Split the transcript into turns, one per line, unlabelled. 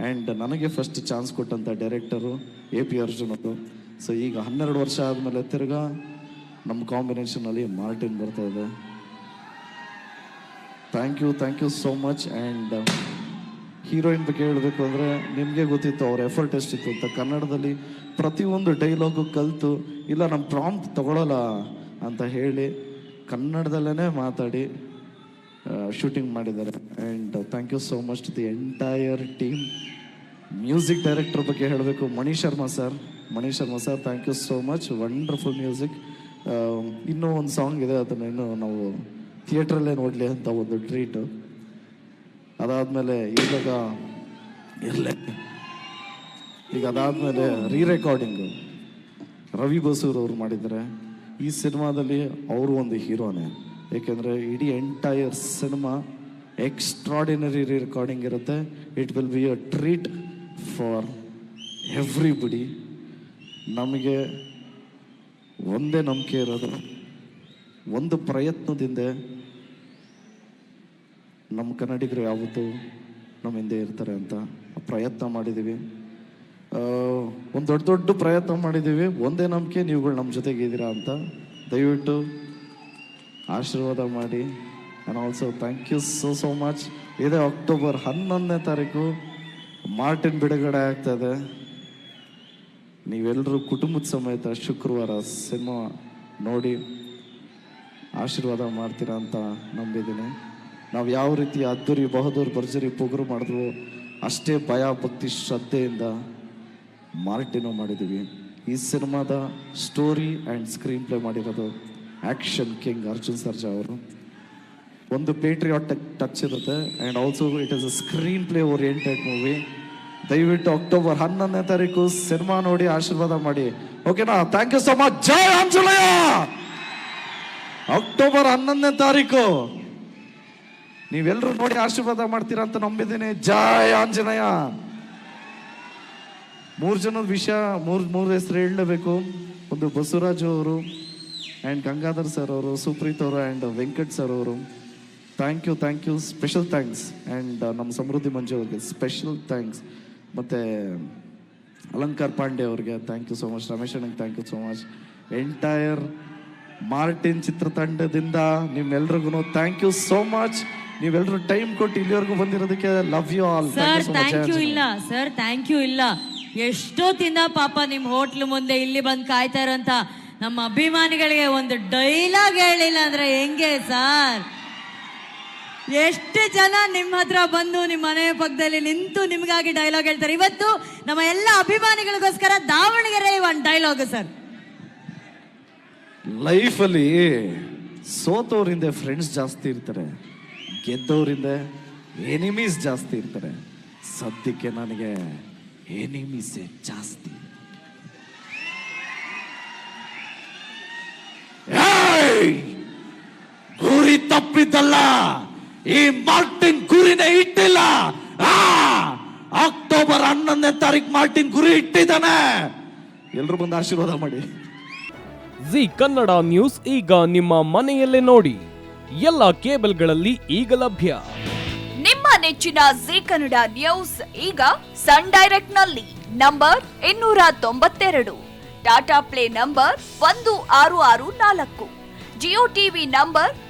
And ನನಗೆ first chance ಕೊಟ್ಟಂಥ director A P Arjun ಅವರು. ಸೊ ಈಗ ಹನ್ನೆರಡು ವರ್ಷ ಆದಮೇಲೆ ತಿರ್ಗಾ ನಮ್ಮ ಕಾಂಬಿನೇಷನಲ್ಲಿ ಮಾರ್ಟಿನ್ ಬರ್ತಾ ಇದೆ. Thank you thank you so much and heroine ಬಗ್ಗೆ ಹೇಳಬೇಕು ಅಂದರೆ ನಿಮಗೆ ಗೊತ್ತಿತ್ತು ಅವ್ರ ಎಫರ್ಟ್ ಎಷ್ಟಿತ್ತು ಅಂತ. ಕನ್ನಡದಲ್ಲಿ ಪ್ರತಿಯೊಂದು ಡೈಲಾಗು ಕಲಿತು, ಇಲ್ಲ ನಮ್ಮ ಪ್ರಾಂಪ್ ತಗೊಳ್ಳಲ್ಲ ಅಂತ ಹೇಳಿ ಕನ್ನಡದಲ್ಲೇ ಮಾತಾಡಿ ಶೂಟಿಂಗ್ ಮಾಡಿದ್ದಾರೆ. And thank you so much the entire team music director ಬಗ್ಗೆ ಹೇಳಬೇಕು, Mani Sharma sir Mani Sharma sir thank you so much wonderful music ಇನ್ನೂ ಒಂದು ಸಾಂಗ್ ಇದೆ, ಅದನ್ನು ಇನ್ನೂ ನಾವು ಥಿಯೇಟ್ರಲ್ಲೇ ನೋಡಲಿ ಅಂತ ಒಂದು ಟ್ರೀಟು ಅದಾದಮೇಲೆ ಇವಾಗ ಇರಲೇ. ಈಗ ಅದಾದಮೇಲೆ ರೀ ರೆಕಾರ್ಡಿಂಗು ರವಿ ಬಸೂರ್ ಅವರು ಮಾಡಿದ್ದಾರೆ. ಈ ಸಿನಿಮಾದಲ್ಲಿ ಅವರು ಒಂದು ಹೀರೋನೇ ಏಕೆಂದರೆ ಇಡೀ ಎಂಟೈರ್ ಸಿನಿಮಾ ಎಕ್ಸ್ಟ್ರಾಡಿನರಿ ರೆಕಾರ್ಡಿಂಗ್ ಇರುತ್ತೆ. It will be a treat for everybody ನಮಗೆ ಒಂದೇ ನಂಬಿಕೆ ಇರೋದು. ಒಂದು ಪ್ರಯತ್ನದಿಂದ ನಮ್ಮ ಕನ್ನಡಿಗರು ಯಾವತ್ತೂ ನಮ್ಮ ಹಿಂದೆ ಇರ್ತಾರೆ ಅಂತ ಪ್ರಯತ್ನ ಮಾಡಿದ್ದೀವಿ. ಒಂದು ದೊಡ್ಡ ದೊಡ್ಡ ಪ್ರಯತ್ನ ಮಾಡಿದ್ದೀವಿ. ಒಂದೇ ನಂಬಿಕೆ, ನೀವುಗಳು ನಮ್ಮ ಜೊತೆಗೆ ಇದ್ದೀರಾ ಅಂತ ದಯವಿಟ್ಟು ಆಶೀರ್ವಾದ ಮಾಡಿ. And also thank you so so much ಇದೇ ಅಕ್ಟೋಬರ್ ಹನ್ನೊಂದನೇ ತಾರೀಕು ಮಾರ್ಟಿನ್ ಬಿಡುಗಡೆ ಆಗ್ತದೆ. ನೀವೆಲ್ಲರೂ ಕುಟುಂಬದ ಸಮೇತ ಶುಕ್ರವಾರ ಸಿನಿಮಾ ನೋಡಿ ಆಶೀರ್ವಾದ ಮಾಡ್ತೀರಾ ಅಂತ ನಂಬಿದ್ದೀನಿ. ನಾವು ಯಾವ ರೀತಿ ಅದ್ದೂರಿ, ಬಹದ್ದೂರ್, ಭರ್ಜರಿ ಪೊಗರು ಮಾಡಿದ್ವು ಅಷ್ಟೇ ಭಯ, ಭಕ್ತಿ, ಶ್ರದ್ಧೆಯಿಂದ ಮಾರ್ಟಿನೋ ಮಾಡಿದ್ದೀವಿ ಈ ಸಿನಿಮಾದ ಸ್ಟೋರಿ ಆ್ಯಂಡ್ ಸ್ಕ್ರೀನ್ ಪ್ಲೇ ಮಾಡಿರೋದು ಆ್ಯಕ್ಷನ್ ಕಿಂಗ್ ಅರ್ಜುನ್ ಸರ್ಜಾ ಅವರು. ಒಂದು ಪೇಟ್ರಿಯಾಟಿಕ್ ಟಚ್ ಇರುತ್ತೆ. And also it is a screenplay oriented movie ದಯವಿಟ್ಟು ಅಕ್ಟೋಬರ್ ಹನ್ನೊಂದನೇ ತಾರೀಕು ಸಿನಿಮಾ ನೋಡಿ ಆಶೀರ್ವಾದ ಮಾಡಿ. ಓಕೆನಾ thank you so much Jai Anjaneya! October ಹನ್ನೊಂದನೇ ತಾರೀಕು. ನೀವೆಲ್ಲರೂ ನೋಡಿ ಆಶೀರ್ವಾದ ಮಾಡ್ತೀರಾ ಅಂತ ನಂಬಿದ್ದೀನಿ. ಜಯ ಆಂಜನೇಯ! ಮೂರು ಜನದ ವಿಷಯ, ಮೂರು ಮೂರು ಹೆಸರು ಹೇಳಲೇಬೇಕು. ಒಂದು ಬಸವರಾಜು ಅವರು ಆ್ಯಂಡ್ ಗಂಗಾಧರ್ ಸರ್ ಅವರು ಸುಪ್ರೀತ್ ಅವರು ಆ್ಯಂಡ್ ವೆಂಕಟ್ ಸರ್ ಅವರು thank you thank you special thanks and ನಮ್ಮ ಸಮೃದ್ಧಿ ಮಂಜು ಅವ್ರಿಗೆ ಸ್ಪೆಷಲ್ ಥ್ಯಾಂಕ್ಸ್ ಮತ್ತು ಅಲಂಕಾರ್ ಪಾಂಡೆ ಅವ್ರಿಗೆ thank you so much Ramesh ಅಣ್ಣಗೆ thank you so much entire Martin ಚಿತ್ರತಂಡದಿಂದ ನಿಮ್ಮೆಲ್ರಿಗೂ ಥ್ಯಾಂಕ್ ಯು ಸೋ ಮಚ್ ನೀವೆಲ್ಲರೂ ಟೈಮ್ ಕೊಟ್ಟು ಇಲ್ಲಿವರೆಗೂ ಬಂದಿರೋದಕ್ಕೆ love you all
sir thank you ಇಲ್ಲ sir thank you ಇಲ್ಲ. ಎಷ್ಟೊತ್ತಿಂದ ಪಾಪ ನಿಮ್ಮ ಹೋಟ್ಲ್ ಮುಂದೆ ಇಲ್ಲಿ ಬಂದು ಕಾಯ್ತಾ ಇರೋಂತ ನಮ್ಮ ಅಭಿಮಾನಿಗಳಿಗೆ ಒಂದು ಡೈಲಾಗ್ ಹೇಳಿಲ್ಲ ಅಂದ್ರೆ ಹೆಂಗೆ ಸರ್ ಎಷ್ಟು ಜನ ನಿಮ್ಮ ಹತ್ರ ಬಂದು ನಿಮ್ಮ ಮನೆ ಪಕ್ಕದಲ್ಲಿ ನಿಂತು ನಿಮಗಾಗಿ ಡೈಲಾಗ್ ಹೇಳ್ತಾರೆ. ಇವತ್ತು ನಮ್ಮ ಎಲ್ಲ ಅಭಿಮಾನಿಗಳಿಗೋಸ್ಕರ ದಾವಣಗೆರೆ ಒಂದು ಡೈಲಾಗ್ ಸರ್
ಲೈಫಲ್ಲಿ ಸೋತವರಿಂದ ಫ್ರೆಂಡ್ಸ್ ಜಾಸ್ತಿ ಇರ್ತಾರೆ. ಗೆದ್ದವರಿಂದ ಎನಿಮೀಸ್ ಜಾಸ್ತಿ ಇರ್ತಾರೆ. ಸದ್ಯಕ್ಕೆ ನನಗೆ ಎನಿಮೀಸೇ ಜಾಸ್ತಿ ಏಯ್! ಗುರಿ ತಪ್ಪಿದ್ದಲ್ಲ ಈ ಮಾರ್ಟಿನ್ ಗುರಿನೇ ಇಟ್ಟಿಲ್ಲ. ಆ! ಅಕ್ಟೋಬರ್ ಹನ್ನೊಂದನೇ ತಾರೀಕು ಮಾರ್ಟಿನ್ ಗುರಿ ಇಟ್ಟಿದ್ದಾನೆ. ಎಲ್ರು ಬಂದು ಆಶೀರ್ವಾದ ಮಾಡಿ.
ಜಿ ಕನ್ನಡ ನ್ಯೂಸ್ ಈಗ ನಿಮ್ಮ ಮನೆಯಲ್ಲೇ ನೋಡಿ. ಎಲ್ಲ ಕೇಬಲ್ಗಳಲ್ಲಿ ಈಗ ಲಭ್ಯ.
ನಿಮ್ಮ ನೆಚ್ಚಿನ ಜಿ ಕನ್ನಡ ನ್ಯೂಸ್ ಈಗ ಸನ್ ಡೈರೆಕ್ಟ್ನಲ್ಲಿ ನಂಬರ್ ಇನ್ನೂರ ತೊಂಬತ್ತೆರಡು. ಟಾಟಾ ಪ್ಲೇ ನಂಬರ್ ಒಂದು ಆರು ಆರು ನಾಲ್ಕು. Jio TV number